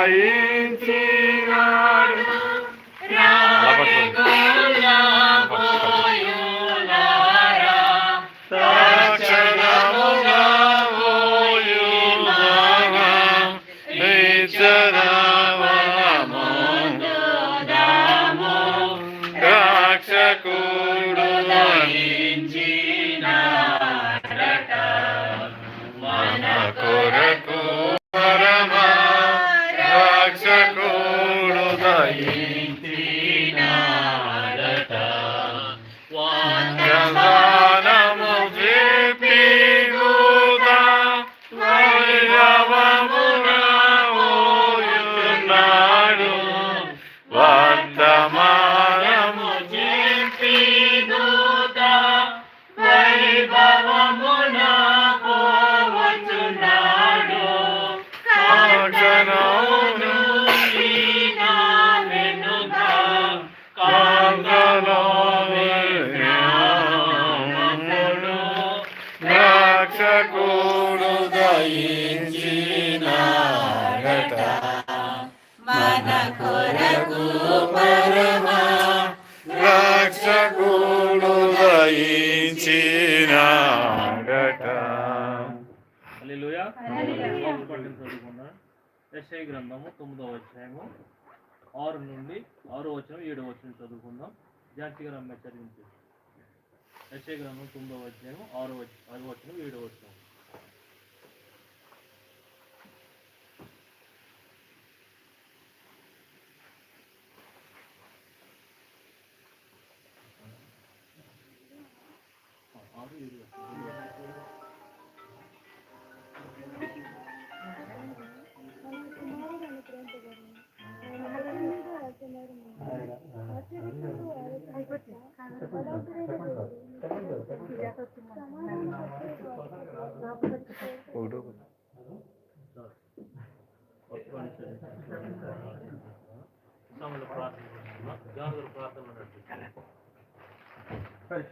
aí. రక్షకుడు యెషయా గ్రంథము తొమ్మిదవ అధ్యాయము ఆరు నుండి ఆరో వచనం ఏడో వచనం చదువుకుందాం. జాతి రమ్మ అమ్మాయి చదివించి గ్రంథం తొమ్మిదవ అధ్యాయం ఆరో ఆరు ఆరో వచనం ఏడో వచనం.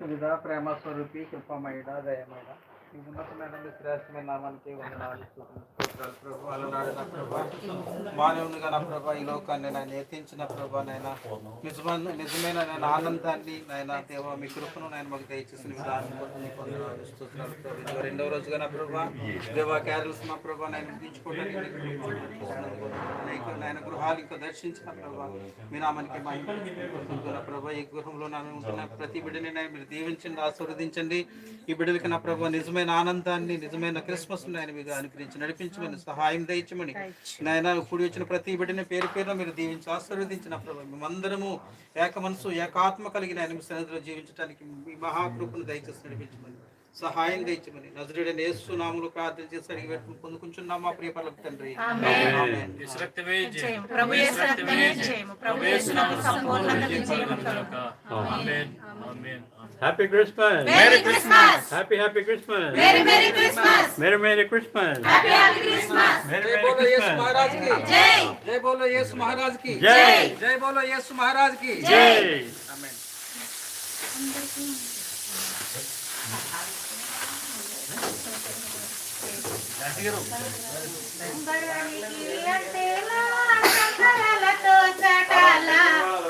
పరిశుద్ధ ప్రేమ స్వరూపి కృపమయుడ దయమయుడ ఈ ఉన్నతమైన మీ నామానికి వందనాలు. ప్రభు అలనాడు నా ప్రభా. మానవునిగా నా ప్రభా ఈ లోకాన్ని నేను ఎత్తించిన ప్రభా నాయన. నిజమైన నిజమైన నేను ఆనందాన్ని నాయన దేవ మీ కృపను నేను మాకు దయచేసిన విధానం రెండవ రోజుగా నా ప్రభా. దేవ క్యారల్స్ నా ప్రభా నేను విధించుకోవడానికి నాయన గృహాలు ఇంకా దర్శించిన ప్రభా మీ నామానికి మా ప్రభా ఈ గృహంలో నా ఉంటున్న ప్రతి బిడ్డని నేను మీరు దీవించండి ఆశీర్వదించండి. ఈ బిడ్డలకి నా ప్రభా నిజమైన ఆనందాన్ని నిజమైన క్రిస్మస్ ఆయన మీకు అనుగ్రహించి నడిపించమని సహాయం దయచమని నాయన కూడి వచ్చిన ప్రతి బిడ్డని పేరు పేరున మీరు దీవించి ఆశీర్వదించిన ప్రభా మేమందరము ఏక మనసు ఏకాత్మ కలిగిన ఆయన మీ సన్నిధిలో జీవించడానికి మీ మహాకృపను దయచేసి నడిపించమని. సహాయం దయచమని నజరుడైన యేసు నామములో ప్రార్థన చేసి అడిగి పెట్టుకుని పొందుకుంటున్నాం మా ప్రియ పర్లకు తండ్రి ఆమేన్. జయము. ప్రభు యేసు రక్తమే జయము. ప్రభు యేసు నామములో సంపూర్ణత జయము. కలుగు. Amen. Amen. Happy Christmas! Merry Christmas Happy Happy Christmas! Merry merry Christmas Merry Merry Christmas! Happy happy Christmas Merry జై Merry బోలో యేసు Christmas! మహారాజ్కి జై జై బోలో యేసు మహారాజ్కి జై జై బోలో యేసు మహారాజ్కి జై ఆమేన్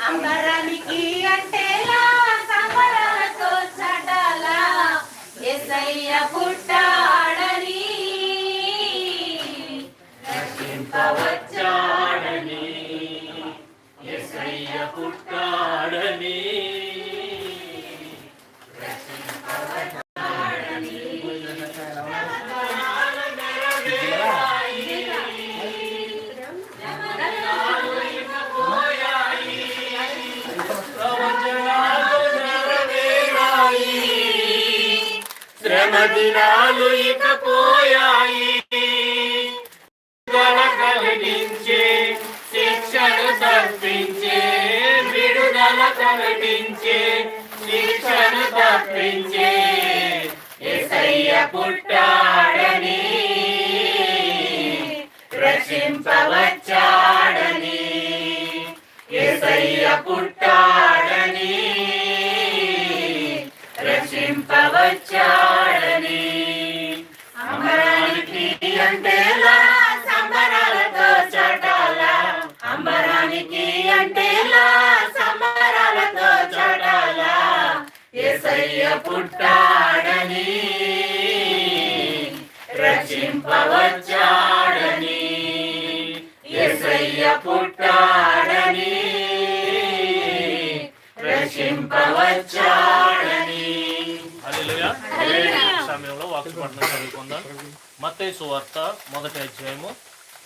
అంబరానికి అంటేలా తప్పించే ఎసయ్య యేసయ్య పుట్టాడని రక్షింపవచ్చాడని యేసయ్య పుట్టాడని రక్షింపవచ్చాడని సమయంలో చదువుకుందాం. సువార్త మొదటి అధ్యాయము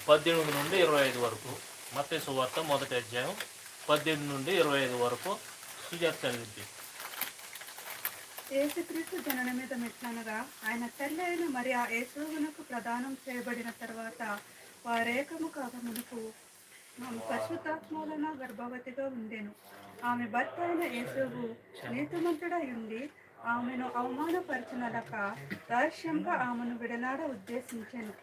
పద్దెనిమిది నుండి ఇరవై ఐదు వరకు. మత్తయి సువార్త మొదటి అధ్యాయం పద్దెనిమిది నుండి ఇరవై ఐదు వరకు సుజాత చదివింది యేసుక్రీస్తు జనన మీద మెట్లనగా ఆయన తల్లి అయిన మరి ఆ యేసువునకు ప్రదానం చేయబడిన తర్వాత వారేకము కాక ఆమె పరిశుద్ధాత్మూలన గర్భవతిగా ఉండేను. ఆమె భర్త అయిన యేసువు నీతిమంతుడై ఉండి ఆమెను అవమానపరచునలక రహస్యంగా ఆమెను విడనాడ ఉద్దేశించాను.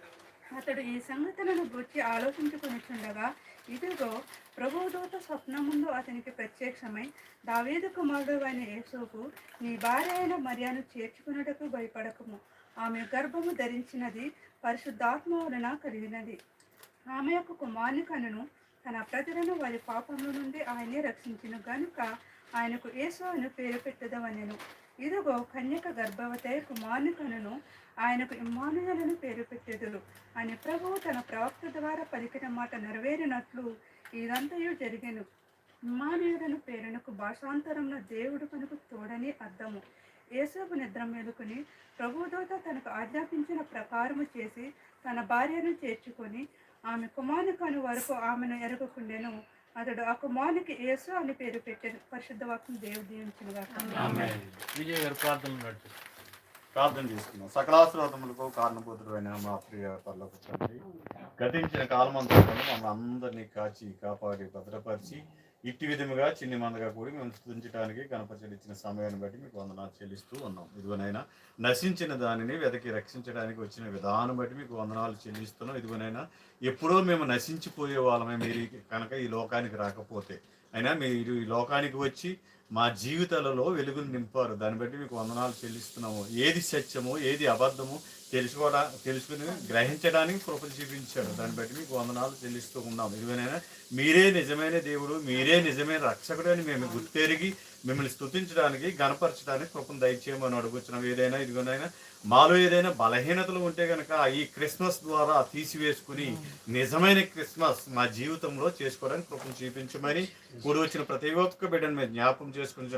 అతడు ఈ సంగతులను గురించి ఆలోచించుకొనిచుండగా ఇదిగో ప్రభుదూత స్వప్నముందు అతనికి ప్రత్యక్షమై దావేదు కుమారుడు అయిన యేసుకు నీ భార్య అయిన మరియను చేర్చుకున్నటకు భయపడకము. ఆమె గర్భము ధరించినది పరిశుద్ధాత్మ వలన కలిగినది. ఆమె యొక్క కుమారుని కనును తన ప్రజలను వారి పాపముల నుండి ఆయనే రక్షించిన గనుక ఆయనకు యేసు అని పేరు పెట్టదవనెను. ఇదిగో కన్యక గర్భవతే కుమారుని కనును ఆయనకు ఇమ్మానుయలను పేరు పెట్టెదురు అని ప్రభువు తన ప్రవక్త ద్వారా పలికిన మాట నెరవేరినట్లు ఇదంతయు జరిగెను. ఇమ్మానుయలను పేరునకు భాషాంతరంలో దేవుడు మనకు తోడని అర్థము. యేసోపు నిద్ర మేలుకొని ప్రభుదోత తనకు ఆజ్ఞాపించిన ప్రకారము చేసి తన భార్యను చేర్చుకొని ఆమె కుమారుని కను వరకు ఆమెను ఎరగకుండెను. అతడు ఆ కుమారునికి యేసు అని పేరు పెట్టాను. పరిశుద్ధ వాక్యం దేవుడు దీవించునుగా ప్రార్థనలు ప్రార్థన చేసుకున్నాం. సకలాశ్రోతములకు కారణభూతుడైన మా ప్రియ పర్లకు తండ్రి గతించిన కాలమంతా కూడా మమ్మల్ని అందరినీ కాచి కాపాడి భద్రపరిచి ఇట్టి విధముగా చిన్ని మందగా కూడి మేము స్థుతించడానికి గణపతిచ్చిన సమయాన్ని బట్టి మీకు వందనాలు చెల్లిస్తూ ఉన్నాం. ఇదిగోనైనా నశించిన దానిని వెతకి రక్షించడానికి వచ్చిన విధానం బట్టి మీకు వందనాలు చెల్లిస్తున్నాం. ఇదిగోనైనా ఎప్పుడో మేము నశించిపోయే వాళ్ళమే. మీరు కనుక ఈ లోకానికి రాకపోతే అయినా మీరు ఈ లోకానికి వచ్చి మా జీవితాలలో వెలుగును నింపారు. దాన్ని బట్టి మీకు వందనాలు చెల్లిస్తున్నాము. ఏది సత్యము ఏది అబద్ధము తెలుసుకోవడా తెలుసుకుని గ్రహించడానికి కృప చూపించాడు. దాన్ని బట్టి మీకు వందనాలు చెల్లిస్తూ ఉన్నాము. ఇదిగోనైనా మీరే నిజమైన దేవుడు మీరే నిజమైన రక్షకుడు అని మేము గుర్తెరిగి మిమ్మల్ని స్తుతించడానికి గణపరచడానికి కృపను దయచేయమని అడుగుతున్నాం ఏదైనా ఇదిగోనైనా మాలో ఏదైనా బలహీనతలు ఉంటే కనుక ఈ క్రిస్మస్ ద్వారా తీసివేసుకుని నిజమైన క్రిస్మస్ మా జీవితంలో చేసుకోవడానికి కృపను చూపించమని కూడి వచ్చిన ప్రతి ఒక్క బిడ్డను మీరు జ్ఞాపకం చేసుకుని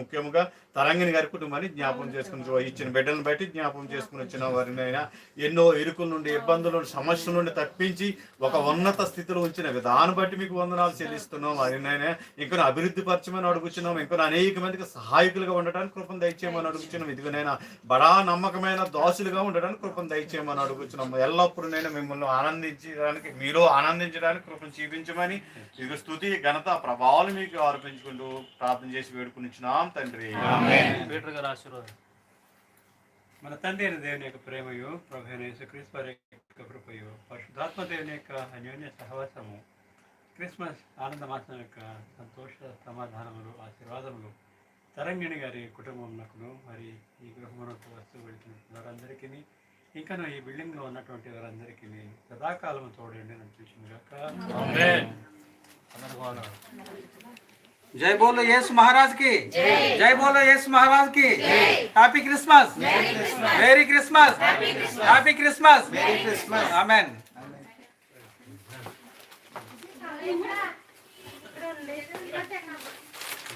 ముఖ్యంగా తరంగిణి గారి కుటుంబాన్ని జ్ఞాపకం చేసుకుని ఇచ్చిన బిడ్డలను బట్టి జ్ఞాపకం చేసుకుని వచ్చిన వారిని అయినా ఎన్నో ఇరుకుల నుండి ఇబ్బందుల నుండి సమస్యల నుండి తప్పించి ఒక ఉన్నత స్థితిలో ఉంచిన విధానం బట్టి మీకు వందనాలు చెల్లిస్తున్నాం. వారినైనా ఇంకా అభివృద్ధి పరచమని అడుగుతున్నాం ఇంకా అనేక మందికి సహాయకులుగా ఉండటానికి కృపను దయచేయమని అడుగుతున్నాం ఇదిగోనైనా బడా నమ్మకమైన దాసులుగా ఉండడానికి కృపను దయచేయమని అడుగుతున్నాం ఎల్లప్పుడూ నేను మిమ్మల్ని ఆనందించడానికి మీరు ఆనందించడానికి కృపను చూపించమని ఇదిగో స్థుతి ఘనత ప్రభావాలు మీకు ఆరోపించుకుంటూ ప్రార్థన చేసి వేడుకునిచ్చినాం తండ్రి. పీటర్ గారు ఆశీర్వాదం. మన తండ్రి అయిన దేవుని యొక్క ప్రేమయు ప్రభు యొక్క కృపయు పరిశుద్ధాత్మ దేవుని యొక్క అన్యోన్య సహవాసము క్రిస్మస్ ఆనంద మాసం యొక్క సంతోష సమాధానములు ఆశీర్వాదములు తరంగిణి గారి కుటుంబంకును మరి ఈ గృహమునకు వస్తూ వెళ్తున్న వారందరికీ ఇంకను ఈ బిల్డింగ్లో ఉన్నటువంటి వారందరికీ సదాకాలము తోడండి. అందరికీ వందనాలు. జై బోలో యేసు మహారాజ్కి జై బోలో యేసు మహారాజ్కి happy Christmas. Merry Christmas. Happy Christmas. Amen. ఆ,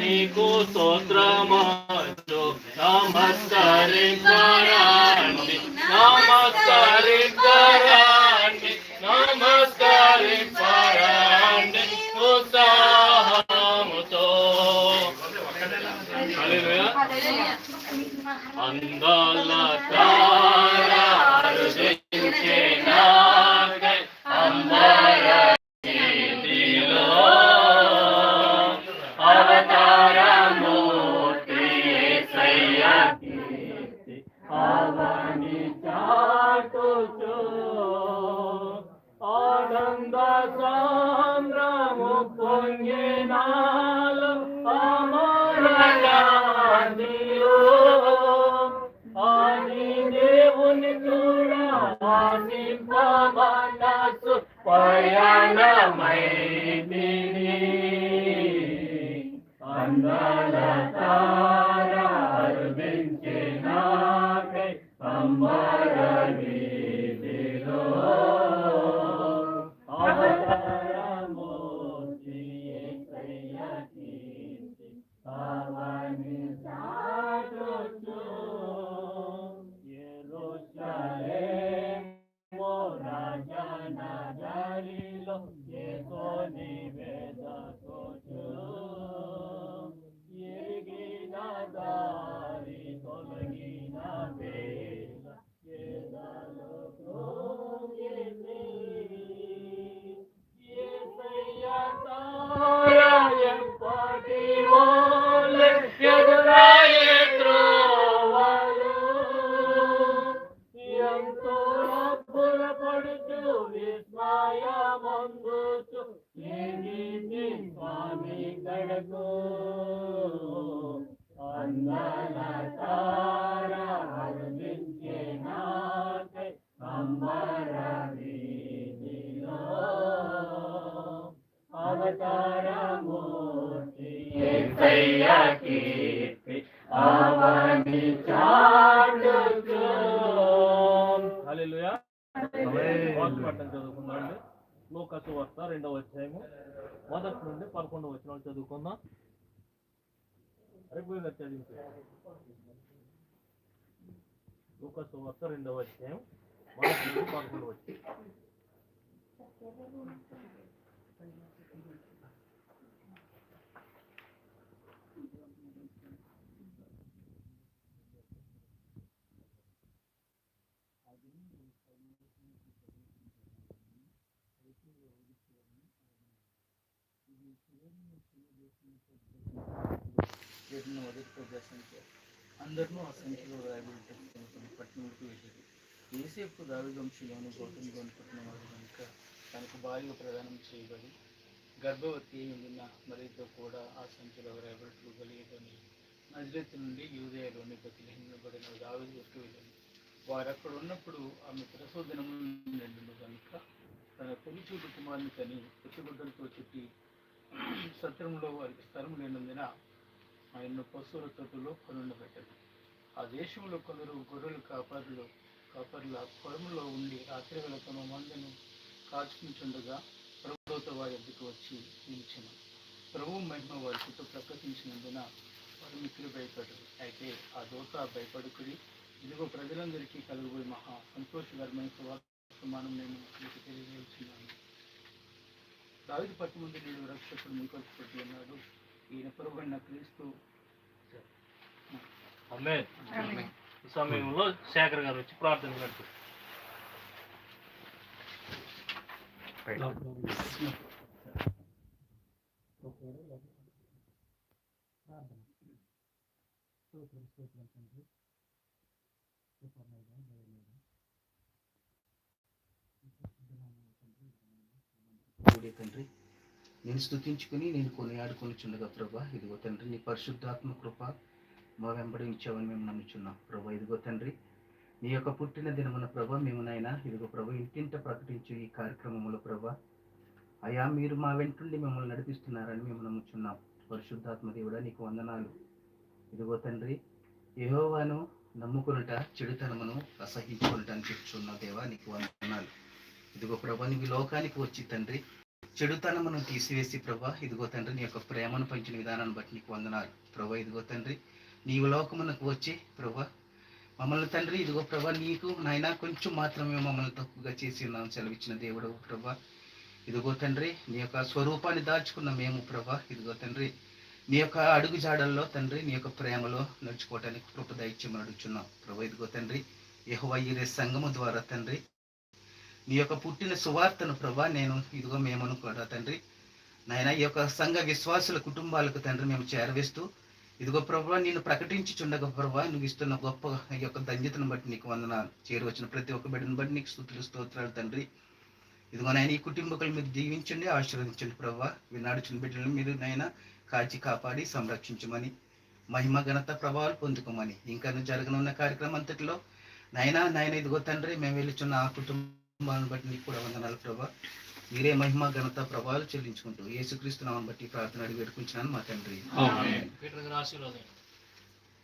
నీకు స్తోత్రమాచు నమస్కరింపరాండి నమస్కరింపరాండి నమస్కరింపరాండి ఉత్సాహముతో అందాల అవని Amar a. అవతారమూర్తి కీర్తి అవని పట్టణం చదువుకుందామండి. లోకసు వార్త రెండవ అధ్యాయము మొదటి నుండి పదకొండవ వచ్చిన చదువుకుందాం. చదివించు లోకసు వార్త రెండవ అధ్యాయం మొదటి నుండి పదకొండవ వచ్చి వీటిని మొదటి ప్రదర్శించారు అందరినూ ఆ సంఖ్యలో రాయబడి ఏసేపు గౌతమి కొనుక్కుంటున్న వారు కనుక తనకు భార్య ప్రదానం చేయబడి గర్భవతి అయి ఉండిన మరితో కూడా ఆ సంఖ్యలో రాయబడుతూ కలిగేదని నజరత్ నుండి యూదయలోని బతిలహింపబడిన దావిది వరకు వెళ్ళింది వారు అక్కడ ఉన్నప్పుడు ఆమె ప్రసోదనము కనుక తన తొలిచూటి కుమారుని కని పెట్టుగుడ్డలతో చుట్టి సత్రంలో వారికి స్థలం లేనందున ఆయన్ను పశువుల తొట్టులో కొనుండబెట్టదు ఆ దేశంలో కొందరు గొర్రెలు కాపరులు కాపర్ల పొలంలో ఉండి రాత్రి వేళ తమ మందను కాచుకుంటుండగా ప్రభుత్వ వారి ఎద్దుకు వచ్చి నిలిచిన. ప్రభు మహిమ వారి చుట్టూ ప్రకటించినందున వారు మిక్కిలి భయపడరు అయితే ఆ దూత భయపడుకుడి ఇదిగో ప్రజలందరికీ కలుగుబోయే మహా సంతోషకరమైన వర్తమానం నేను మీకు తెలియజేస్తున్నాను. దావిది పట్టు ముందు నేడు రక్షకుడు ముంకొచ్చి పెట్టి ఉన్నాడు. ఈయన పొరబడిన క్రీస్తు అమ్మే సమయంలో శేఖర్ గారు వచ్చి ప్రార్థన కూడే తండ్రి నేను స్తుతించుకుని నేను కొనియాడుకొని చుండగా ప్రభా ఇదిగో తండ్రి నీ పరిశుద్ధాత్మ కృప మా వెంబడించావని మేము నమ్ముచున్నాం. ప్రభు ఇదిగో తండ్రి నీ యొక్క పుట్టిన దినమున ప్రభ మేము నాయన ఇదిగో ప్రభు ఇంటింట ప్రకటించు ఈ కార్యక్రమంలో ప్రభా. అయా మీరు మా వెంటుండి మిమ్మల్ని నడిపిస్తున్నారని మేము నమ్ముచున్నాం. పరిశుద్ధాత్మ దేవుడా నీకు వందనాలు. ఇదిగో తండ్రి యెహోవాను నమ్ముకునుట చెడుతనమును అసహించుకునుట అని దేవా నీకు వందనాలు. ఇదిగో ప్రభా నీవు లోకానికి వచ్చి తండ్రి చెడుతనమును తీసివేసి ప్రభా ఇదిగో తండ్రి నీ యొక్క ప్రేమను పంచిన విధానాన్ని బట్టి నీకు వందనాలు. ప్రభా ఇదిగో తండ్రి నీవు లోకమునకు వచ్చి ప్రభా మమ్మల్ని తండ్రి ఇదిగో ప్రభా నీకు నాయన కొంచెం మాత్రమే మమ్మల్ని తక్కువగా చేసి ఉన్నాం సెలవిచ్చిన దేవుడు ప్రభా. ఇదిగో తండ్రి నీ యొక్క స్వరూపాన్ని దాచుకున్న మేము ప్రభా ఇదిగో తండ్రి. నీ యొక్క అడుగు జాడల్లో తండ్రి నీ యొక్క ప్రేమలో నడుచుకోవటానికి కృప దైత్యమని అడుగుచున్నాం. ప్రభా ఇదిగో తండ్రి యెహోవా ఈ సంగము ద్వారా తండ్రి. నీ యొక్క పుట్టిన సువార్తను ప్రభా నేను ఇదిగో మేమను కూడా తండ్రి. నాయన ఈ యొక్క సంఘ విశ్వాసుల కుటుంబాలకు తండ్రి మేము చేరవేస్తూ ఇదిగో ప్రభా నేను ప్రకటించుచుండగా ప్రభు నువ్వు ఇస్తున్న గొప్ప ఈ యొక్క ధన్యతను బట్టి నీకు వందనాలు. చేరువచ్చిన ప్రతి ఒక్క బిడ్డను బట్టి నీకు స్థుతులు స్తోత్రాలు తండ్రి. ఇదిగో నాయన ఈ కుటుంబకులు మీరు దీవించండి ఆశీర్వదించండి ప్రభు. మీరు నడుచున్న బిడ్డలను మీరు నాయన కాచి కాపాడి సంరక్షించమని మహిమ ఘనత ప్రభావాలు పొందుకోమని ఇంకా జరగనున్న కార్యక్రమం అంతటిలో నాయన నాయన ఇదిగో తండ్రి మేము వెళ్ళుచున్న ఆ కుటుంబాలను బట్టి నీకు కూడా వందనాలు ప్రభా. మీరే మహిమ ఘనత ప్రభావాలు చెల్లించుకుంటూ యేసుక్రీస్తు నామం బట్టి ప్రార్థన అడిగి పెట్టుకుంటున్నాను మా తండ్రి. ఆమేన్. పీటర్ గారు ఆశీర్వాదం.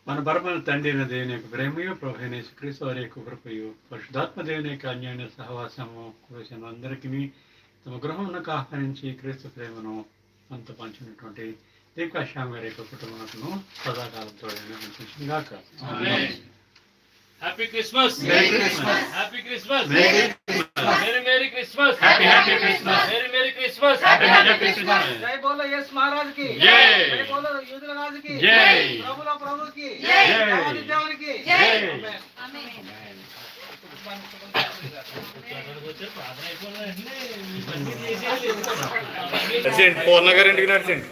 మన పరమైన తండ్రి అయిన దేవుని యొక్క ప్రేమయు ప్రభు క్రీస్తు వారి యొక్క కృపయు పరిశుధాత్మ దేవుని యొక్క అన్యోన్య సహవాసము కూర్చిన అందరికీ తమ గృహమునకు ఆహ్వానించి క్రీస్తు ప్రేమను అంత పంచినటువంటి దీపాశ్యామ గారి యొక్క కుటుంబమునకును సదాకాలంతో happy. Happy Christmas. Merry merry merry Christmas Happy, happy Christmas. Merry merry Christmas Happy, happy Christmas. జై బోలో యేసు మహారాజుకి జై. జై బోలో యూదుల రాజుకి జై. ప్రభుల ప్రభుకి జై. దేవాది దేవునికి జై. ఆమేన్. ప్రార్థన అయిపోయిన వెంటనే ఇవన్నీ చేసేయాలి పూర్ణ గారింటికి నడిచండి